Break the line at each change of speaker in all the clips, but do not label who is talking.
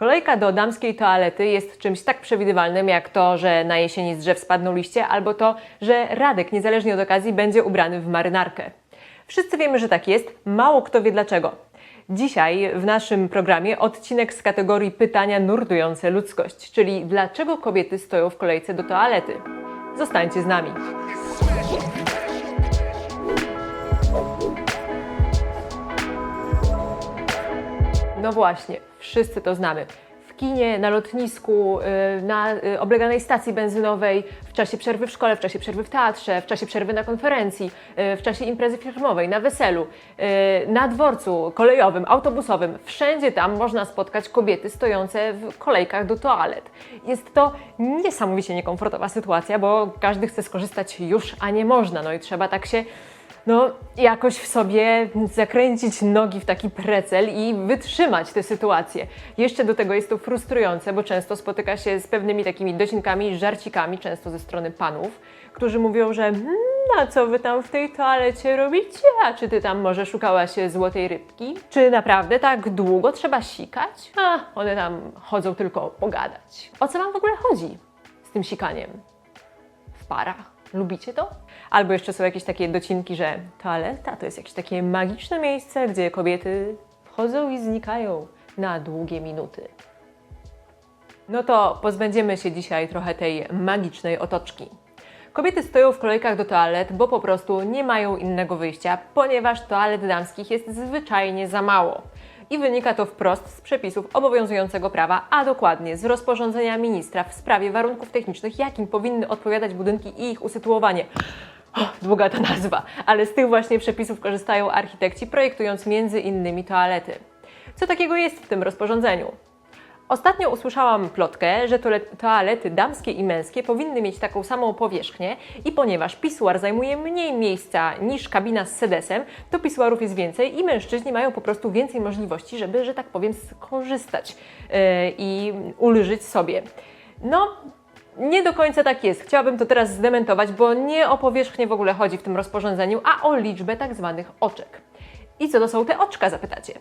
Kolejka do damskiej toalety jest czymś tak przewidywalnym, jak to, że na jesieni z drzew spadną liście, albo to, że Radek, niezależnie od okazji, będzie ubrany w marynarkę. Wszyscy wiemy, że tak jest, mało kto wie dlaczego. Dzisiaj w naszym programie odcinek z kategorii pytania nurtujące ludzkość, czyli dlaczego kobiety stoją w kolejce do toalety. Zostańcie z nami. No właśnie, wszyscy to znamy. W kinie, na lotnisku, y, na y, obleganej stacji benzynowej, w czasie przerwy w szkole, w czasie przerwy w teatrze, w czasie przerwy na konferencji, y, w czasie imprezy firmowej, na weselu, na dworcu kolejowym, autobusowym. Wszędzie tam można spotkać kobiety stojące w kolejkach do toalet. Jest to niesamowicie niekomfortowa sytuacja, bo każdy chce skorzystać już, a nie można. No i trzeba tak się no, jakoś w sobie zakręcić nogi w taki precel i wytrzymać tę sytuację. Jeszcze do tego jest to frustrujące, bo często spotyka się z pewnymi takimi docinkami, żarcikami, często ze strony panów, którzy mówią, że hmm, a co wy tam w tej toalecie robicie? A czy ty tam może szukałaś złotej rybki? Czy naprawdę tak długo trzeba sikać? A, one tam chodzą tylko pogadać. O co wam w ogóle chodzi z tym sikaniem? w parach. Lubicie to? Albo jeszcze są jakieś takie docinki, że toaleta to jest jakieś takie magiczne miejsce, gdzie kobiety wchodzą i znikają na długie minuty. No to pozbędziemy się dzisiaj trochę tej magicznej otoczki. Kobiety stoją w kolejkach do toalet, bo po prostu nie mają innego wyjścia, ponieważ toalet damskich jest zwyczajnie za mało. I wynika to wprost z przepisów obowiązującego prawa, a dokładnie z rozporządzenia ministra w sprawie warunków technicznych, jakim powinny odpowiadać budynki i ich usytuowanie. O, długa ta nazwa, ale z tych właśnie przepisów korzystają architekci, projektując między innymi toalety. Co takiego jest w tym rozporządzeniu? Ostatnio usłyszałam plotkę, że toalety damskie i męskie powinny mieć taką samą powierzchnię i ponieważ pisuar zajmuje mniej miejsca niż kabina z sedesem, to pisuarów jest więcej i mężczyźni mają po prostu więcej możliwości, żeby, że tak powiem, skorzystać yy, i ulżyć sobie. No, nie do końca tak jest. Chciałabym to teraz zdementować, bo nie o powierzchnię w ogóle chodzi w tym rozporządzeniu, a o liczbę tak zwanych oczek. I co to są te oczka, zapytacie?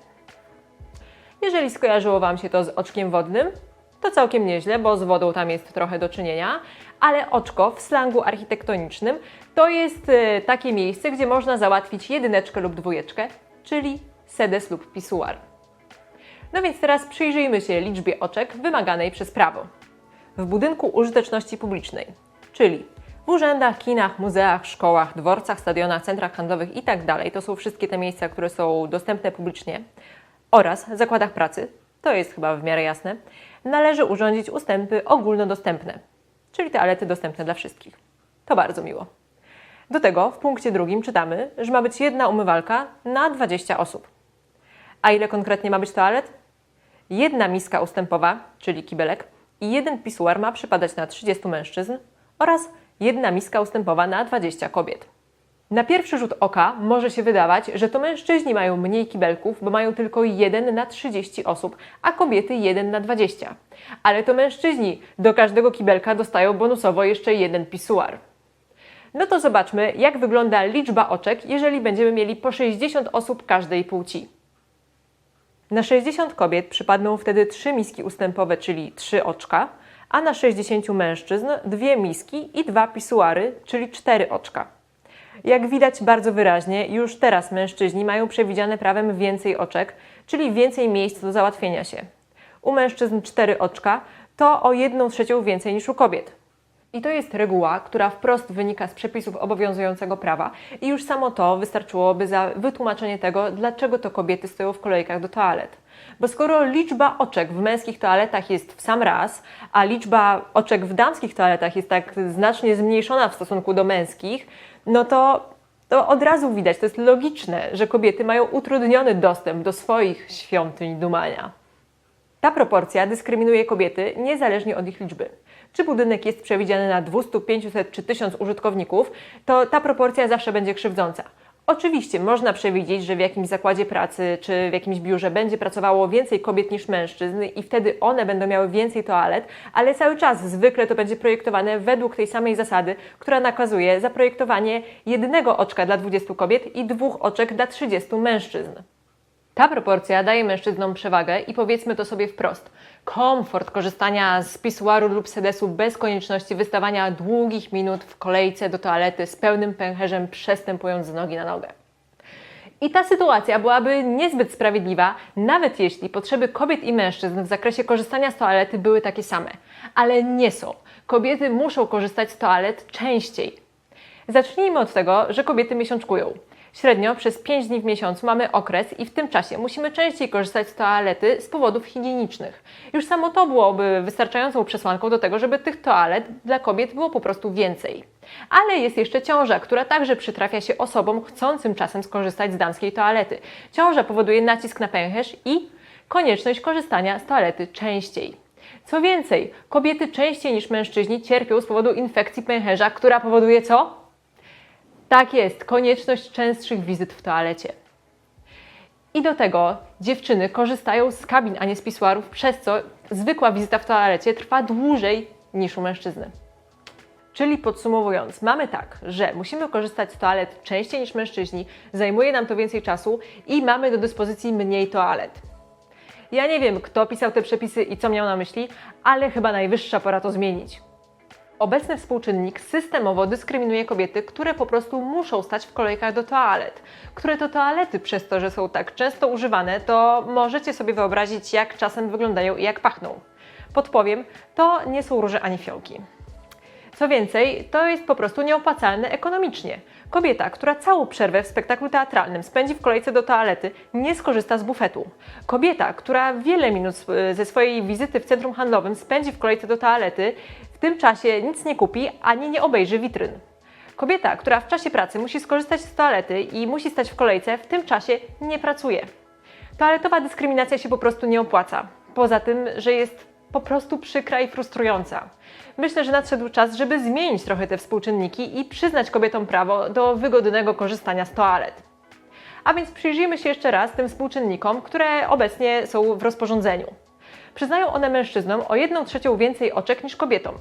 Jeżeli skojarzyło Wam się to z oczkiem wodnym, to całkiem nieźle, bo z wodą tam jest trochę do czynienia, ale oczko w slangu architektonicznym to jest e, takie miejsce, gdzie można załatwić jedyneczkę lub dwójeczkę, czyli sedes lub pisuar. No więc teraz przyjrzyjmy się liczbie oczek wymaganej przez prawo. W budynku użyteczności publicznej, czyli w urzędach, kinach, muzeach, szkołach, dworcach, stadionach, centrach handlowych itd. To są wszystkie te miejsca, które są dostępne publicznie oraz zakładach pracy, to jest chyba w miarę jasne, należy urządzić ustępy ogólnodostępne, czyli toalety dostępne dla wszystkich. To bardzo miło. Do tego w punkcie drugim czytamy, że ma być jedna umywalka na 20 osób. A ile konkretnie ma być toalet? Jedna miska ustępowa, czyli kibelek, i jeden pisuar ma przypadać na 30 mężczyzn oraz jedna miska ustępowa na 20 kobiet. Na pierwszy rzut oka może się wydawać, że to mężczyźni mają mniej kibelków, bo mają tylko jeden na 30 osób, a kobiety jeden na 20. Ale to mężczyźni do każdego kibelka dostają bonusowo jeszcze jeden pisuar. No to zobaczmy, jak wygląda liczba oczek, jeżeli będziemy mieli po 60 osób każdej płci. Na 60 kobiet przypadną wtedy 3 miski ustępowe, czyli 3 oczka, a na 60 mężczyzn 2 miski i 2 pisuary, czyli 4 oczka. Jak widać bardzo wyraźnie, już teraz mężczyźni mają przewidziane prawem więcej oczek, czyli więcej miejsc do załatwienia się. U mężczyzn 4 oczka to o 1 trzecią więcej niż u kobiet. I to jest reguła, która wprost wynika z przepisów obowiązującego prawa i już samo to wystarczyłoby za wytłumaczenie tego, dlaczego to kobiety stoją w kolejkach do toalet. Bo skoro liczba oczek w męskich toaletach jest w sam raz, a liczba oczek w damskich toaletach jest tak znacznie zmniejszona w stosunku do męskich, no to, to od razu widać, to jest logiczne, że kobiety mają utrudniony dostęp do swoich świątyń dumania. Ta proporcja dyskryminuje kobiety niezależnie od ich liczby. Czy budynek jest przewidziany na 200, 500 czy 1000 użytkowników, to ta proporcja zawsze będzie krzywdząca. Oczywiście można przewidzieć, że w jakimś zakładzie pracy czy w jakimś biurze będzie pracowało więcej kobiet niż mężczyzn i wtedy one będą miały więcej toalet, ale cały czas zwykle to będzie projektowane według tej samej zasady, która nakazuje zaprojektowanie jednego oczka dla 20 kobiet i dwóch oczek dla 30 mężczyzn. Ta proporcja daje mężczyznom przewagę i powiedzmy to sobie wprost. Komfort korzystania z pisuaru lub sedesu bez konieczności wystawania długich minut w kolejce do toalety z pełnym pęcherzem przestępując z nogi na nogę. I ta sytuacja byłaby niezbyt sprawiedliwa, nawet jeśli potrzeby kobiet i mężczyzn w zakresie korzystania z toalety były takie same. Ale nie są. Kobiety muszą korzystać z toalet częściej. Zacznijmy od tego, że kobiety miesiączkują. Średnio przez 5 dni w miesiącu mamy okres i w tym czasie musimy częściej korzystać z toalety z powodów higienicznych. Już samo to byłoby wystarczającą przesłanką do tego, żeby tych toalet dla kobiet było po prostu więcej. Ale jest jeszcze ciąża, która także przytrafia się osobom chcącym czasem skorzystać z damskiej toalety. Ciąża powoduje nacisk na pęcherz i konieczność korzystania z toalety częściej. Co więcej, kobiety częściej niż mężczyźni cierpią z powodu infekcji pęcherza, która powoduje co? Tak jest, konieczność częstszych wizyt w toalecie. I do tego dziewczyny korzystają z kabin, a nie z pisuarów, przez co zwykła wizyta w toalecie trwa dłużej niż u mężczyzny. Czyli podsumowując, mamy tak, że musimy korzystać z toalet częściej niż mężczyźni, zajmuje nam to więcej czasu i mamy do dyspozycji mniej toalet. Ja nie wiem, kto pisał te przepisy i co miał na myśli, ale chyba najwyższa pora to zmienić. Obecny współczynnik systemowo dyskryminuje kobiety, które po prostu muszą stać w kolejkach do toalet. Które to toalety przez to, że są tak często używane, to możecie sobie wyobrazić, jak czasem wyglądają i jak pachną. Podpowiem, to nie są róże ani fiołki. Co więcej, to jest po prostu nieopłacalne ekonomicznie. Kobieta, która całą przerwę w spektaklu teatralnym spędzi w kolejce do toalety, nie skorzysta z bufetu. Kobieta, która wiele minut e, ze swojej wizyty w centrum handlowym spędzi w kolejce do toalety, w tym czasie nic nie kupi ani nie obejrzy witryn. Kobieta, która w czasie pracy musi skorzystać z toalety i musi stać w kolejce, w tym czasie nie pracuje. Toaletowa dyskryminacja się po prostu nie opłaca. Poza tym, że jest po prostu przykra i frustrująca. Myślę, że nadszedł czas, żeby zmienić trochę te współczynniki i przyznać kobietom prawo do wygodnego korzystania z toalet. A więc przyjrzyjmy się jeszcze raz tym współczynnikom, które obecnie są w rozporządzeniu. Przyznają one mężczyznom o 1 trzecią więcej oczek niż kobietom.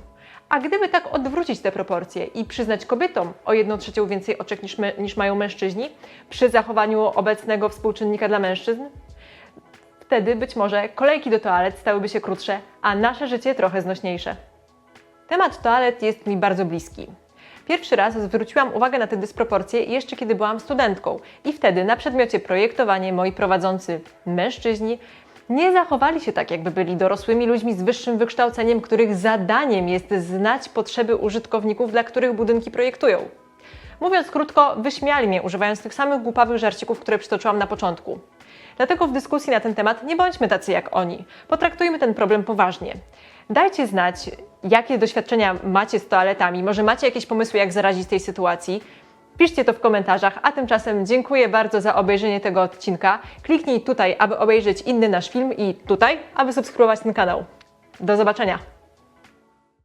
A gdyby tak odwrócić te proporcje i przyznać kobietom o 1 trzecią więcej oczek niż, niż mają mężczyźni, przy zachowaniu obecnego współczynnika dla mężczyzn, wtedy być może kolejki do toalet stałyby się krótsze, a nasze życie trochę znośniejsze. Temat toalet jest mi bardzo bliski. Pierwszy raz zwróciłam uwagę na te dysproporcje jeszcze kiedy byłam studentką i wtedy na przedmiocie projektowanie moi prowadzący mężczyźni nie zachowali się tak, jakby byli dorosłymi ludźmi z wyższym wykształceniem, których zadaniem jest znać potrzeby użytkowników, dla których budynki projektują. Mówiąc krótko, wyśmiali mnie używając tych samych głupawych żarcików, które przytoczyłam na początku. Dlatego w dyskusji na ten temat nie bądźmy tacy jak oni. Potraktujmy ten problem poważnie. Dajcie znać, jakie doświadczenia macie z toaletami. Może macie jakieś pomysły, jak zaradzić tej sytuacji. Piszcie to w komentarzach, a tymczasem dziękuję bardzo za obejrzenie tego odcinka. Kliknij tutaj, aby obejrzeć inny nasz film i tutaj, aby subskrybować ten kanał. Do zobaczenia!